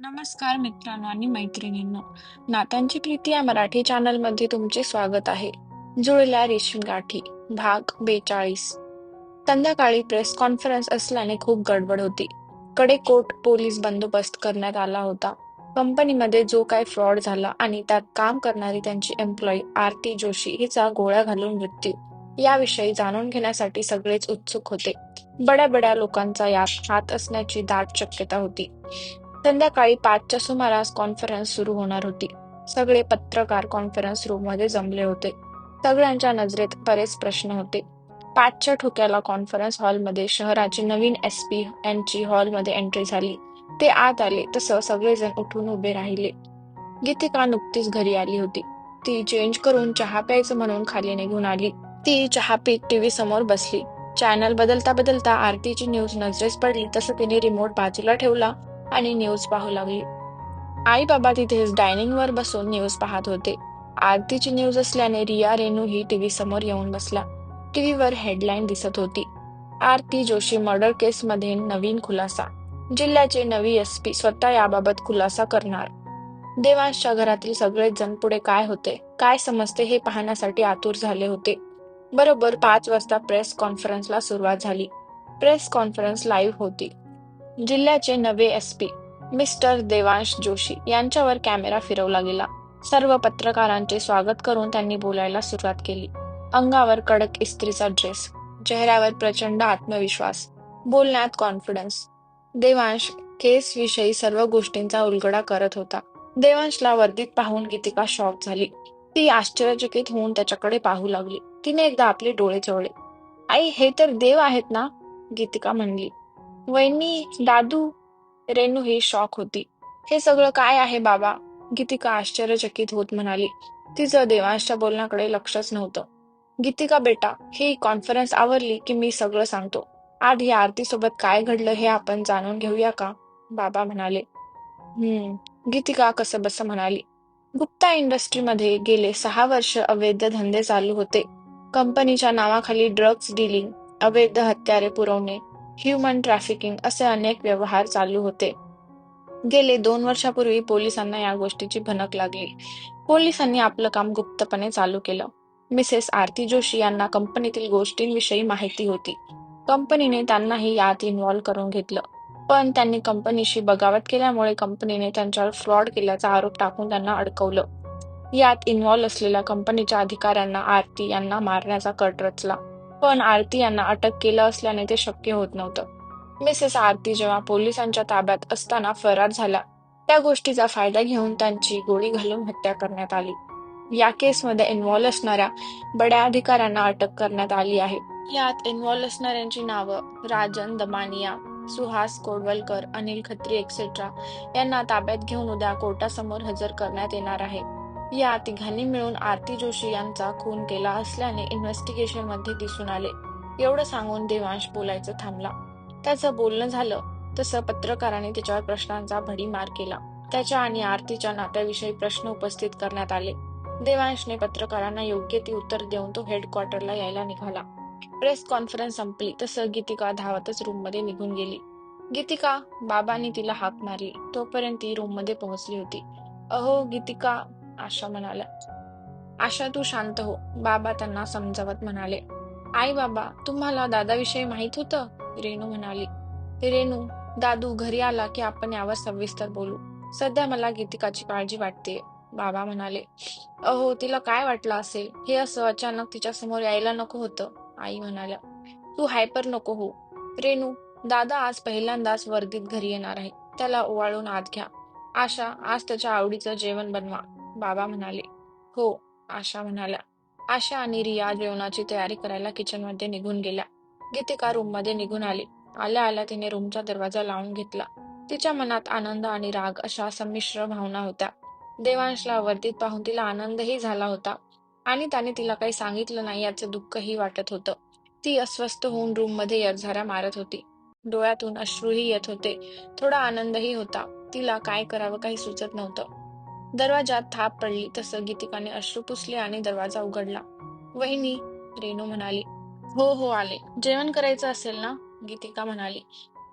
नमस्कार मित्रांनो आणि मैत्रिणींनो. नात्यांची प्रीती या मराठी चॅनलमध्ये तुमचे स्वागत आहे. जुळल्या रेशीम गाठी भाग बेचाळीस. संध्याकाळी प्रेस कॉन्फरन्स असल्याने खूप गडबड होती. कडेकोट पोलीस बंदोबस्त करण्यात आला होता. कंपनीमध्ये जो काही फ्रॉड झाला आणि त्यात काम करणारी त्यांची एम्प्लॉई आरती जोशी हिचा गोळ्या घालून मृत्यू. याविषयी जाणून घेण्यासाठी सगळेच उत्सुक होते. बड्या बड्या लोकांचा यात हात असण्याची दाट शक्यता होती. संध्याकाळी पाचच्या सुमारास कॉन्फरन्स सुरू होणार होती. सगळे पत्रकार कॉन्फरन्स रूममध्ये जमले होते. सगळ्यांच्या नजरेत बरेच प्रश्न होते. पाचच्या ठोक्याला कॉन्फरन्स हॉलमध्ये शहराची नवीन एस पी यांची हॉलमध्ये एंट्री झाली. ते आत आले तसं सगळेजण उठून उभे राहिले. गीतिका नुकतीच घरी आली होती. ती चेंज करून चहा प्यायचं म्हणून खाली निघून आली. ती चहा पीत टीव्ही समोर बसली. चॅनल बदलता बदलता आरतीची न्यूज नजरेस पडली तसं तिने रिमोट बाजूला ठेवला. आणि न्यूज पाहू लागली. आई बाबा तिथेच डायनिंग वर बसून न्यूज पाहत होते. आरतीची न्यूज असल्याने रिया रेणू ही टीव्ही समोर येऊन बसला. टीव्हीवर हेडलाईन दिसत होती. आरती जोशी मर्डर केस मध्ये नवीन खुलासा. जिल्ह्याचे नवी एस पी स्वतः याबाबत खुलासा करणार. देवांशच्या घरातील सगळेच जण पुढे काय होते काय समजते हे पाहण्यासाठी आतुर झाले होते. बरोबर पाच वाजता प्रेस कॉन्फरन्सला सुरुवात झाली. प्रेस कॉन्फरन्स लाईव्ह होती. जिल्ह्याचे नवे एसपी मिस्टर देवांश जोशी यांच्यावर कॅमेरा फिरवला गेला. सर्व पत्रकारांचे स्वागत करून त्यांनी बोलायला सुरुवात केली. अंगावर कडक इस्त्रीचा ड्रेस चेहऱ्यावर प्रचंड आत्मविश्वास बोलण्यात कॉन्फिडन्स देवांश केस विषयी सर्व गोष्टींचा उलगडा करत होता. देवांशला वर्दीत पाहून गीतिका शॉक झाली. ती आश्चर्यचकित होऊन त्याच्याकडे पाहू लागली. तिने एकदा आपले डोळे चोळले. आई हे तर देव आहेत ना? गीतिका म्हणली. वहिनी दादू रेणू ही शॉक होती. हे सगळं काय आहे बाबा? गीतिका आश्चर्यचकित होत म्हणाली. तिचं देवांशच्या बोलण्याकडे लक्षच नव्हतं. गीतिका बेटा ही कॉन्फरन्स आवरली की मी सगळं सांगतो. आधी या आरतीसोबत काय घडलं हे आपण जाणून घेऊया का? बाबा म्हणाले. हम्म गीतिका कसं बस म्हणाली. गुप्ता इंडस्ट्रीमध्ये गेले सहा वर्ष अवैध धंदे चालू होते. कंपनीच्या नावाखाली ड्रग्ज डिलिंग अवैध हत्यारे पुरवणे ह्युमन ट्रॅफिकिंग असे अनेक व्यवहार चालू होते. गेले दोन वर्षापूर्वी पोलिसांना या गोष्टीची भनक लागली. पोलिसांनी आपलं काम गुप्तपणे चालू केलं. मिसेस आरती जोशी यांना कंपनीतील गोष्टींविषयी माहिती होती. कंपनीने त्यांनाही यात इन्व्हॉल्व्ह करून घेतलं. पण त्यांनी कंपनीशी बगावत केल्यामुळे कंपनीने त्यांच्यावर फ्रॉड केल्याचा आरोप टाकून त्यांना अडकवलं. यात इन्व्हॉल्व्ह असलेल्या कंपनीच्या अधिकाऱ्यांना आरती यांना मारण्याचा कट रचला. पण आरती यांना अटक केलं असल्याने ते शक्य होत नव्हतं. मिसेस आरती जेव्हा पोलिसांच्या ताब्यात असताना फरार झाला त्या गोष्टीचा फायदा घेऊन त्यांची गोळी घालून हत्या करण्यात आली. या केसमध्ये इन्व्हॉल्व्ह असणाऱ्या बड्या अधिकाऱ्यांना अटक करण्यात आली आहे. यात इन्व्हॉल्व्ह असणाऱ्यांची नावं राजन दमानिया सुहास कोडवलकर अनिल खत्री एक्सेट्रा यांना ताब्यात घेऊन उद्या कोर्टासमोर हजर करण्यात येणार आहे. या तिघांनी मिळून आरती जोशी यांचा खून केला असल्याने इन्व्हेस्टिगेशनमध्ये दिसून आले. एवढं सांगून देवांश बोलायचं थांबला. त्याचं बोलणं झालं तसं पत्रकाराने त्याच्यावर प्रश्नांचा भडीमार केला. त्याच्या आणि आरतीच्या नात्याविषयी प्रश्न उपस्थित करण्यात आले. देवांशने पत्रकारांना योग्य ती उत्तर देऊन तो हेडक्वार्टरला यायला निघाला. प्रेस कॉन्फरन्स संपली तसं गीतिका धावतच रूममध्ये निघून गेली. गीतिका बाबांनी तिला हाक मारली तोपर्यंत ती रूममध्ये पोहोचली होती. अहो गीतिका आशा म्हणाल्या. आशा तू शांत हो. बाबा त्यांना समजावत म्हणाले. आई बाबा तुम्हाला दादाविषयी माहीत होतं? रेणू म्हणाली. रेणू दादू घरी आला की आपण यावर सविस्तर बोलू. सध्या मला गीतिकाची काळजी वाटते. बाबा म्हणाले. अहो तिला काय वाटलं असेल? हे असं अचानक तिच्या समोर यायला नको होतं. आई म्हणाल्या. तू हायपर नको हो. रेणू दादा आज पहिल्यांदाच वर्दीत घरी येणार आहे. त्याला ओवाळून आत घ्या. आशा आज त्याच्या आवडीचं जेवण बनवा. बाबा म्हणाले हो आशा म्हणाल्या आशा आणि रिया जेवणाची तयारी करायला किचनमध्ये निघून गेल्या. गीतिका रूममध्ये निघून आली. आल्या आल्या तिने रूमचा दरवाजा लावून घेतला. तिच्या मनात आनंद आणि राग अशा संमिश्र भावना होत्या. देवांशला वर्दीत पाहून तिला आनंदही झाला होता आणि त्याने तिला काही सांगितलं नाही याचं दुःखही वाटत होतं. ती अस्वस्थ होऊन रूममध्ये यरझाऱ्या मारत होती. डोळ्यातून अश्रूही येत होते. थोडा आनंदही होता. तिला काय करावं काही सुचत नव्हतं. दरवाजात थाप पडली तसं गीतिकाने अश्रू पुसले आणि दरवाजा उघडला. वहिनी रेणू म्हणाली हो हो आले. जेवण करायचं असेल ना? गीतिका म्हणाली.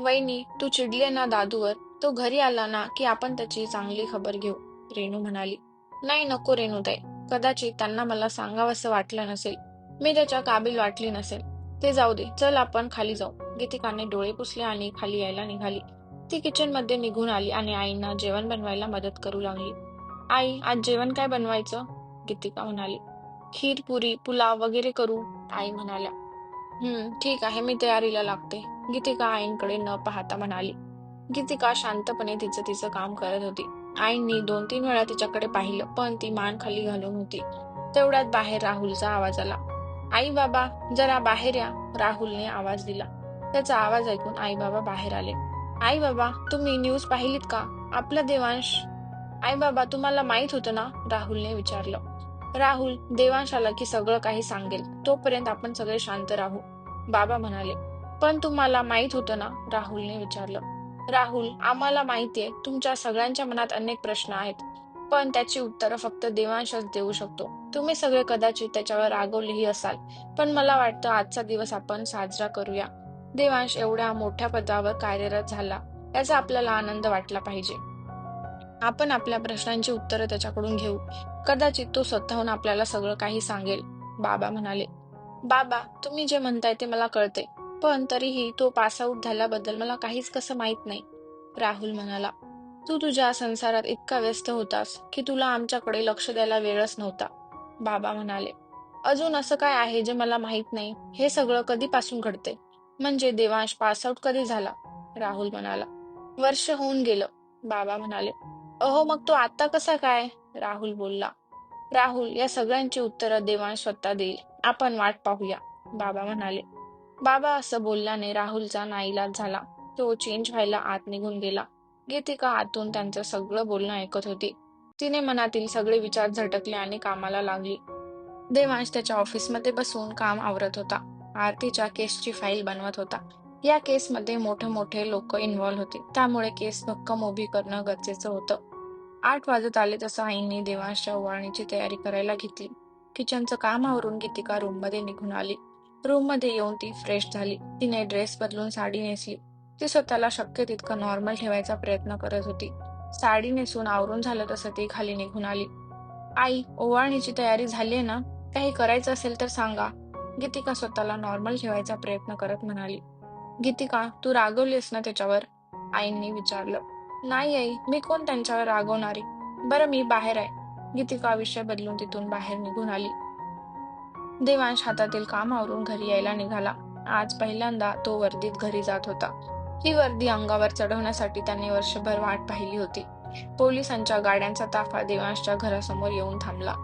वहिनी तू चिडले ना दादूवर? तो घरी आला ना की आपण त्याची चांगली खबर घेऊ. रेणू म्हणाली. नाही नको रेणूताई. कदाचित त्यांना मला सांगावंसं वाटलं नसेल. मी त्याच्या काबिल वाटली नसेल. ते जाऊ दे. चल आपण खाली जाऊ. गीतिकाने डोळे पुसले आणि खाली यायला निघाली. ती किचनमध्ये निघून आली आणि आईंना जेवण बनवायला मदत करू लागली. आई आज जेवण काय बनवायचं? गीतिका म्हणाली. खीर पुरी पुलाव वगैरे करू? आई म्हणाल्या. हम्म ठीक आहे मी तयारीला लागते. गीतिका आईंकडे न पाहता म्हणाली. गीतिका शांतपणे तिचं तिचं काम करत होती. आईंनी दोन तीन वेळा तिच्याकडे पाहिलं पण ती मान खाली घालून होती. तेवढ्यात बाहेर राहुलचा आवाज आला. आई बाबा जरा बाहेर या राहुलने आवाज दिला. त्याचा आवाज ऐकून आई बाबा बाहेर आले. आई बाबा तुम्ही न्यूज पाहिलीत का? आपला देवांश आई बाबा तुम्हाला माहीत होतं ना राहुलने विचारलं. राहुल देवांश आला की सगळं काही सांगेल. तोपर्यंत आपण सगळे शांत राहू. बाबा म्हणाले पण तुम्हाला माहीत होतं ना राहुलने विचारलं. राहुल आम्हाला माहितीये तुमच्या सगळ्यांच्या मनात अनेक प्रश्न आहेत. पण त्याची उत्तरं फक्त देवांशच देऊ शकतो. तुम्ही सगळे कदाचित त्याच्यावर रागवलेही असाल. पण मला वाटतं आजचा दिवस आपण साजरा करूया. देवांश एवढ्या मोठ्या पदावर कार्यरत झाला. याचा आपल्याला आनंद वाटला पाहिजे. आपण आपल्या प्रश्नांची उत्तरं त्याच्याकडून घेऊ. कदाचित तो स्वतःहून आपल्याला सगळं काही सांगेल बाबा म्हणाले. बाबा तुम्ही जे म्हणताय ते मला कळते पण तरीही तो पास आउट झाल्याबद्दल मला काहीच कसं माहीत नाही. राहुल म्हणाला तू तुझ्या संसारात इतका व्यस्त होतास की तुला आमच्याकडे लक्ष द्यायला वेळच नव्हता. बाबा म्हणाले अजून असं काय आहे जे मला माहीत नाही? हे सगळं कधीपासून घडते म्हणजे देवांश पासआउट कधी झाला? राहुल म्हणाला वर्ष होऊन गेलं. बाबा म्हणाले अहो मग तो आता कसा काय? राहुल बोलला. राहुल या सगळ्यांची उत्तरं देवांश स्वतः देईल. आपण वाट पाहूया बाबा म्हणाले. बाबा असं बोलल्याने राहुलचा नाईलाज झाला. तो चेंज व्हायला आत निघून गेला. गीतिका आतून त्यांचं सगळं बोलणं ऐकत होती. तिने मनातील सगळे विचार झटकले आणि कामाला लागली. देवांश त्याच्या ऑफिसमध्ये बसून काम आवरत होता. आरतीच्या केसची फाईल बनवत होता. या केसमध्ये मोठे मोठे लोक इन्व्हॉल्व्ह होते. त्यामुळे केस भक्कम उभी करणं गरजेचं होतं. आठ वाजत आले तसं आईंनी देवांशच्या ओवाळणीची तयारी करायला घेतली. किचनचं काम आवरून गीतिका रूममध्ये निघून आली. रूममध्ये येऊन ती फ्रेश झाली. तिने ड्रेस बदलून साडी नेसली. ती स्वतःला शक्य तितकं नॉर्मल ठेवायचा प्रयत्न करत होती. साडी नेसून आवरून झालं तसं ती खाली निघून आली. आई ओवाळणीची तयारी झालीये ना? काही करायचं असेल तर सांगा. गीतिका स्वतःला नॉर्मल ठेवायचा प्रयत्न करत म्हणाली. गीतिका तू रागवलीस ना त्याच्यावर? आईंनी विचारलं. नाही आई मी कोण त्यांच्यावर रागवणारे? बरं मी बाहेर आहे. गीतिका विषय बदलून तिथून बाहेर निघून आली. देवांश हातातील काम आवरून घरी यायला निघाला. आज पहिल्यांदा तो वर्दीत घरी जात होता. ही वर्दी अंगावर चढवण्यासाठी त्याने वर्षभर वाट पाहिली होती. पोलिसांच्या गाड्यांचा ताफा देवांशच्या घरासमोर येऊन थांबला.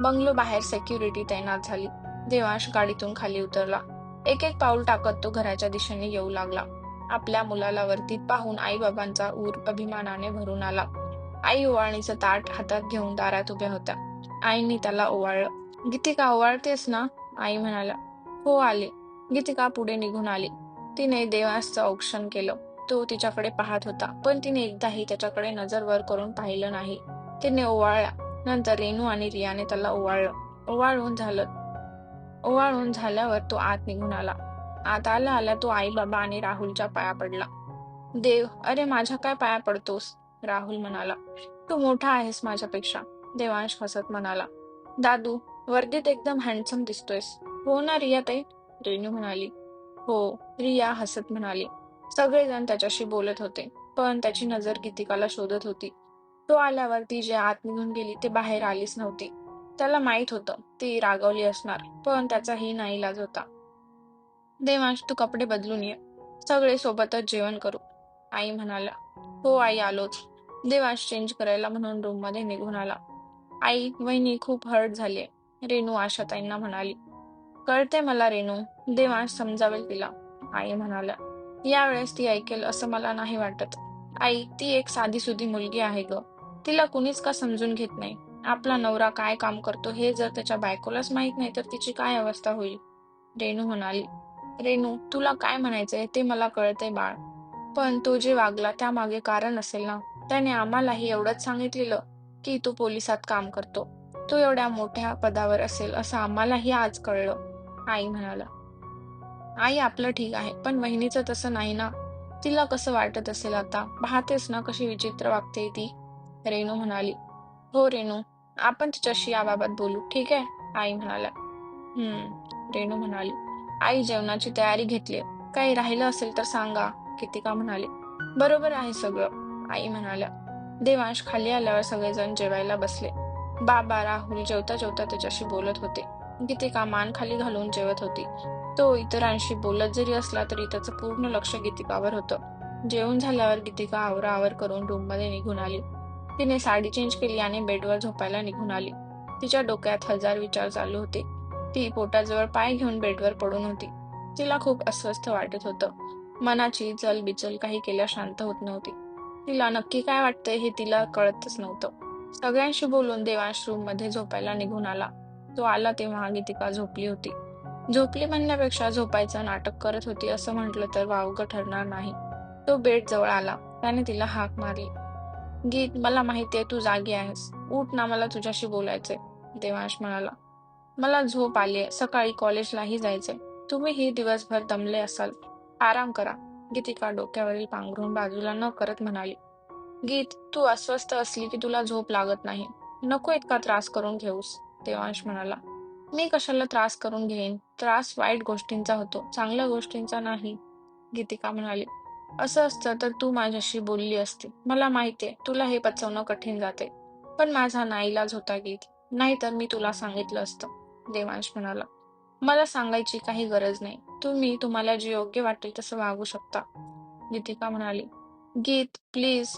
बंगलो बाहेर सेक्युरिटी तैनात झाली. देवांश गाडीतून खाली उतरला. एक एक पाऊल टाकत तो घराच्या दिशेने येऊ लागला. आपल्या मुलाला वरती पाहून आई बाबांचा ऊर अभिमानाने भरून आला. आई ओवाळणीचं ताट हातात घेऊन दारात उभ्या होत्या. आईनी त्याला ओवाळलं. गीतिका ओवाळतेस ना? आई म्हणाला हो आले. गीतिका पुढे निघून आली. तिने देवासचं औक्षण केलं. तो तिच्याकडे पाहत होता पण तिने एकदाही त्याच्याकडे नजर वर करून पाहिलं नाही. तिने ओवाळला. नंतर रेणू आणि रियाने त्याला ओवाळलं. ओवाळून झालं. ओवाळून झाल्यावर तो आत निघून आला. आत आला आला तो आई बाबा आणि राहुलच्या पाया पडला. देव अरे माझ्या काय पाया पडतोस? राहुल म्हणाला. तू मोठा आहेस माझ्यापेक्षा देवांश हसत म्हणाला. दादू वर्दीत एकदम हँडसम दिसतोयस. हो ना रिया ताई? रेणू म्हणाली. हो रिया हसत म्हणाली. सगळेजण त्याच्याशी बोलत होते पण त्याची नजर गीतिकाला शोधत होती. तो आल्यावर ती जे आत निघून गेली ते बाहेर आलीच नव्हती. त्याला माहीत होतं ती रागवली असणार पण त्याचाही नाईलाज होता. देवांश तू कपडे बदलून ये. सगळे सोबतच जेवण करू. आई म्हणाला हो आई आलोच. देवांश चेंज करायला म्हणून रूममध्ये निघून आला. आई वहिनी खूप हर्ट झालीये रेणू आशाताईंना म्हणाली कळते मला रेणू देवांश समजावेल तिला. आई म्हणाल्या यावेळेस ती ऐकेल असं मला नाही वाटत. आई ती एक साधी सुधी मुलगी आहे ग. तिला कुणीच का समजून घेत नाही? आपला नवरा काय काम करतो हे जर त्याच्या बायकोलाच माहीत नाही तर तिची काय अवस्था होईल? रेणू म्हणाली रेणू तुला काय म्हणायचंय ते मला कळतंय बाळ. पण तो जे वागला त्यामागे कारण असेल ना? त्याने आम्हालाही एवढंच सांगितलेलं की तो पोलिसात काम करतो. तो एवढ्या मोठ्या पदावर असेल असं आम्हालाही आज कळलं आई म्हणाला. आई आपलं ठीक आहे पण वहिनीचं तसं नाही ना? तिला कसं वाटत असेल आता? पाहतेस ना कशी विचित्र वागते ती? रेणू म्हणाली. हो रेणू आपण तिच्याशी याबाबत बोलू ठीक आहे? आई म्हणाला. हम्म रेणू म्हणाली. आई जेवणाची तयारी घेतली. काही राहिलं असेल तर सांगा कितिका म्हणाली. बरोबर आहे सगळं आई म्हणाल्या. देवांश खाली आल्यावर सगळेजण जेवायला बसले. बाबा राहुल जेवता जेवता त्याच्याशी बोलत होते. गीतिका मान खाली घालून जेवत होती. तो इतरांशी बोलत जरी असला तरी त्याचं पूर्ण लक्ष गीतिकावर होतं. जेवण झाल्यावर गीतिका आवराआवर करून रूममध्ये निघून आली. तिने साडी चेंज केली आणि बेडवर झोपायला निघून आली. तिच्या डोक्यात हजार विचार चालू होते. ती पोटाजवळ पाय घेऊन बेडवर पडून होती. तिला खूप अस्वस्थ वाटत होतं. मनाची चल बिचल काही केल्या शांत होत नव्हती. तिला नक्की काय वाटतंय हे तिला कळतच नव्हतं. सगळ्यांशी बोलून देवांश रूममध्ये झोपायला निघून आला. तो आला तेव्हा गीतिका झोपली होती. झोपली म्हणण्यापेक्षा झोपायचं नाटक करत होती असं म्हटलं तर वावगं ठरणार नाही. तो बेड जवळ आला. त्याने तिला हाक मारली. गीत मला माहितीये तू जागी आहेस. उठ ना मला तुझ्याशी बोलायचंय. देवांश म्हणाला. मला झोप आली सकाळी कॉलेजलाही जायचंय. तुम्हीही दिवसभर दमले असाल. आराम करा. गीतिका डोक्यावरील पांघरून बाजूला न करत म्हणाली गीत तू अस्वस्थ असली की तुला झोप लागत नाही. नको इतका त्रास करून घेऊस. देवांश म्हणाला मी कशाला त्रास करून घेईन? त्रास वाईट गोष्टींचा होतो. चांगल्या गोष्टींचा नाही. गीतिका म्हणाली असं असतं तर तू माझ्याशी बोलली असती. मला माहितीये तुला हे पचवणं कठीण जाते. पण माझा नाईलाज होता गीत. नाहीतर मी तुला सांगितलं असतं. देवांश म्हणाला मला सांगायची काही गरज नाही. तुम्ही तुम्हाला जे योग्य वाटेल तसं वागू शकता. गीतिका म्हणाली गीत प्लीज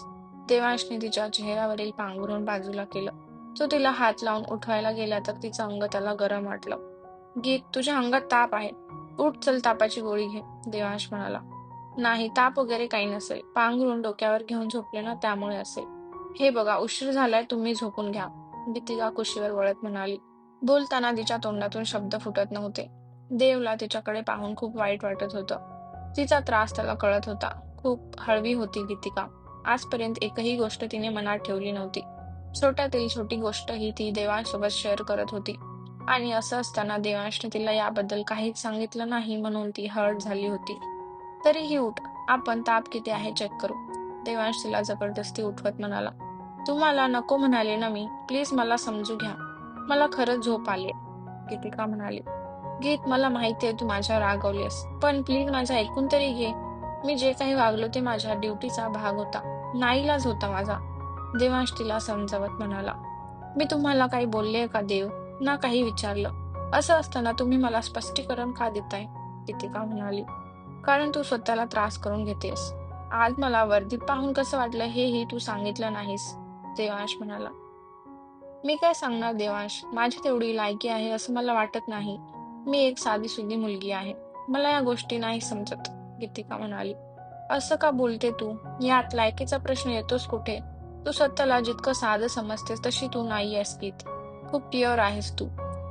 देवांशने तिच्या चेहऱ्यावरील पांघरून बाजूला केलं. तो तिला हात लावून उठवायला गेला तर तिचं अंग त्याला गरम वाटलं. गीत तुझ्या अंगात ताप आहे. उठ चल तापाची गोळी घे. देवांश म्हणाला नाही ताप वगैरे काही नसेल. पांघरून डोक्यावर घेऊन झोपले ना त्यामुळे असेल. हे बघा उशीर झालाय तुम्ही झोपून घ्या. गीतिका कुशीवर वळत म्हणाली बोलताना तिच्या तोंडातून शब्द फुटत नव्हते. देवला तिच्याकडे पाहून खूप वाईट वाटत होतं. तिचा त्रास त्याला कळत होता. खूप हळवी होती गीतिका. आजपर्यंत एकही गोष्ट तिने मनात ठेवली नव्हती. छोट्यातील छोटी गोष्ट ही ती देवांसोबत शेअर करत होती. आणि असं असताना देवांशने तिला याबद्दल काहीच सांगितलं नाही म्हणून ती हर्ट झाली होती. तरीही उठ आपण ताप किती आहे चेक करू. देवांश तिला जबरदस्ती उठवत म्हणाला. तुम्हाला नको म्हणाले ना मी. प्लीज मला समजू घ्या. मला खरंच झोप आली. गीतिका म्हणाली गीत मला माहिती आहे तू माझ्यावर रागवलीस पण प्लीज माझं ऐकून तरी घे. मी जे काही वागलो ते माझ्या ड्युटीचा भाग होता. नाईलाज होता माझा. देवांश तिला समजावत म्हणाला मी तुम्हाला काही बोलले का देव? ना काही विचारलं. असं असताना तुम्ही मला स्पष्टीकरण का देताय? गीतिका म्हणाली कारण तू स्वतःला त्रास करून घेतेस. आज मला वर्दीत पाहून कसं वाटलं हेही तू सांगितलं नाहीस. देवांश म्हणाला मी काय सांगणार देवांश? माझी तेवढी लायकी आहे असं मला वाटत नाही. मी एक साधी सुधी मुलगी आहे. मला या गोष्टी नाही समजत गीतिका म्हणाली. असं का बोलते तू? यात लायकीचा प्रश्न येतोस कुठे? तू स्वतःला जितकं साधं समजतेस तशी तू नाही आहेस गीत. खूप प्युअर आहेस तू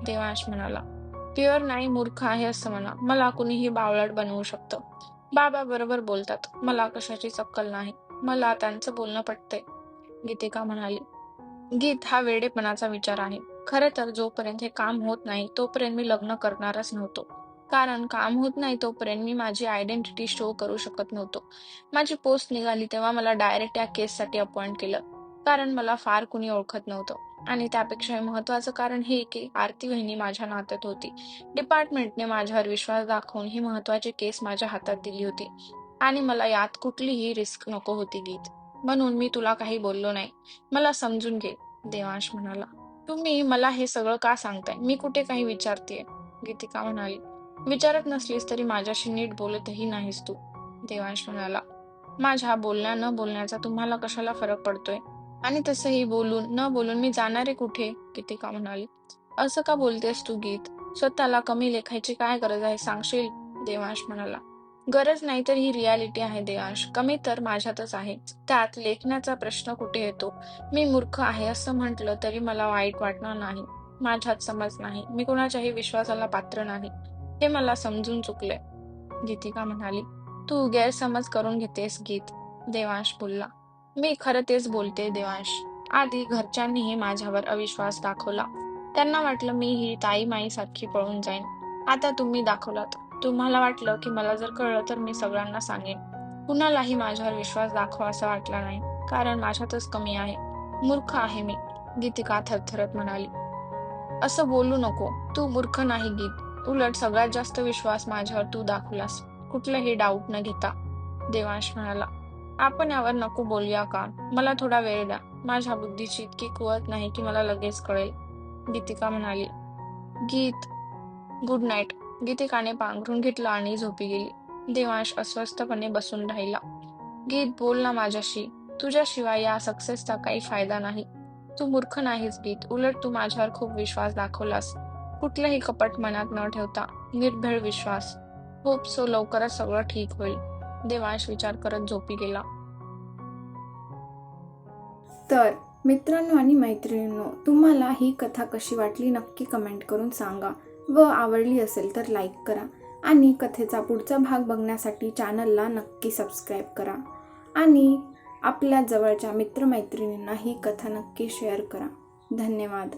देवांश म्हणाला. प्युअर नाही मूर्ख आहे असं म्हणा. मला कुणीही बावळट बनवू शकतं. बाबा बरोबर बोलतात. मला कशाची चक्कल नाही. मला त्यांचं बोलणं पटतंय गीतिका म्हणाली. गीत हा वेडेपणाचा विचार आहे. खरं तर जोपर्यंत हे काम होत नाही तोपर्यंत मी लग्न करणारच नव्हतो. कारण काम होत नाही तोपर्यंत मी माझी आयडेंटिटी शो करू शकत नव्हतो. माझी पोस्ट निघाली तेव्हा मला डायरेक्ट या केससाठी अपॉइंट केलं. कारण मला फार कुणी ओळखत नव्हतं. आणि त्यापेक्षा महत्वाचं कारण हे की आरती वहिनी माझ्या नात्यात होती. डिपार्टमेंटने माझ्यावर विश्वास दाखवून ही महत्वाची केस माझ्या हातात दिली होती. आणि मला यात कुठलीही रिस्क नको होती गीत. म्हणून मी तुला काही बोललो नाही. मला समजून घे देवांश म्हणाला. तुम्ही मला हे सगळं का सांगताय? मी कुठे काही विचारतेय? गीतिका म्हणाली. विचारत नसलीस तरी माझ्याशी नीट बोलतही नाहीस तू देवांश म्हणाला. माझ्या बोलण्या न बोलण्याचा तुम्हाला कशाला फरक पडतोय? आणि तसंही बोलून न बोलून मी जाणारे कुठे? गीतिका म्हणाली. असं का बोलतेस तू गीत? स्वतःला कमी लेखायची काय गरज आहे? सांगशील? देवांश म्हणाला. गरज नाही तर ही रियालिटी आहे देवांश कमी तर माझ्यातच आहे त्यात लेखण्याचा प्रश्न कुठे येतो? मी मूर्ख आहे असं म्हटलं तरी मला वाईट वाटणार नाही. माझ्यात समज नाही. मी कोणाच्याही विश्वासाला पात्र नाही. हे मला समजून चुकले गीतिका म्हणाली तू गैरसमज करून घेतेस गीत. देवांश बोलला मी खरं तेच बोलते देवांश. आधी घरच्यांनीही माझ्यावर अविश्वास दाखवला. त्यांना वाटलं मी ही ताई माई सारखी पळून जाईन. आता तुम्ही दाखवलात. तुम्हाला वाटलं की मला जर कळलं तर मी सगळ्यांना सांगेन. कुणालाही माझ्यावर विश्वास दाखवा असं वाटला नाही कारण माझ्यातच कमी आहे. मूर्ख आहे मी गीतिका थरथरत म्हणाली. असं बोलू नको तू मूर्ख नाही गीत. उलट सगळ्यात जास्त विश्वास माझ्यावर तू दाखवलास. कुठलंही डाऊट न घेता देवांश म्हणाला. आपण यावर नको बोलूया का मला थोडा वेळ द्या. माझ्या बुद्धीची इतकी कुवत नाही की मला लगेच कळेल. गीतिका म्हणाली. गीत गुड नाईट गीतिकाने पांघरून घेतलं आणि झोपी गेली. देवांश अस्वस्थपणे बसून राहिला. गीत बोल ना माझ्याशी. तुझ्याशिवाय या सक्सेसचा काही फायदा नाही. तू मूर्ख नाहीस गीत. उलट तू माझ्यावर खूप विश्वास दाखवलास. कुठलंही कपट मनात न ठेवता निर्भेळ विश्वास. होप सो लवकरच सगळं ठीक होईल. देवांश विचार करत झोपी गेला. तर मित्रांनो आणि मैत्रिणींनो तुम्हाला ही कथा कशी वाटली नक्की कमेंट करून सांगा. व आवडली असेल तर लाईक करा आणि कथेचा पुढचा भाग बघण्यासाठी चॅनलला नक्की सबस्क्राईब करा. आणि आपल्या जवळच्या मित्रमैत्रिणींना ही कथा नक्की शेअर करा. धन्यवाद.